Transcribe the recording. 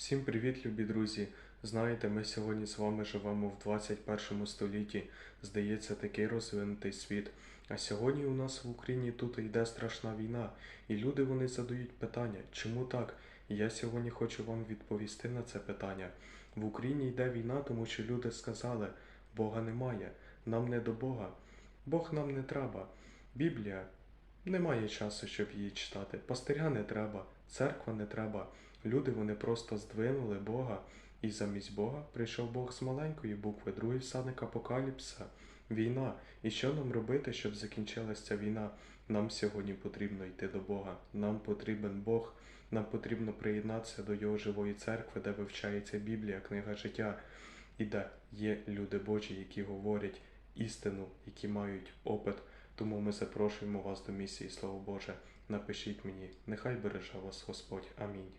Всім привіт, любі друзі! Знаєте, ми сьогодні з вами живемо в 21 столітті. Здається, такий розвинутий світ. А сьогодні у нас в Україні тут йде страшна війна, і люди вони задають питання, чому так? І я сьогодні хочу вам відповісти на це питання. В Україні йде війна, тому що люди сказали, Бога немає, нам не до Бога, Бог нам не треба. Біблія немає часу, щоб її читати. Пастиря не треба, церква не треба. Люди вони просто здвинули Бога, і замість Бога прийшов Бог з маленької букви, другий всадник Апокаліпса. Війна. І що нам робити, щоб закінчилася ця війна? Нам сьогодні потрібно йти до Бога. Нам потрібен Бог. Нам потрібно приєднатися до Його живої церкви, де вивчається Біблія, книга життя, і де є люди Божі, які говорять істину, які мають опит. Тому ми запрошуємо вас до місії Слово Боже. Напишіть мені, нехай береже вас Господь. Амінь.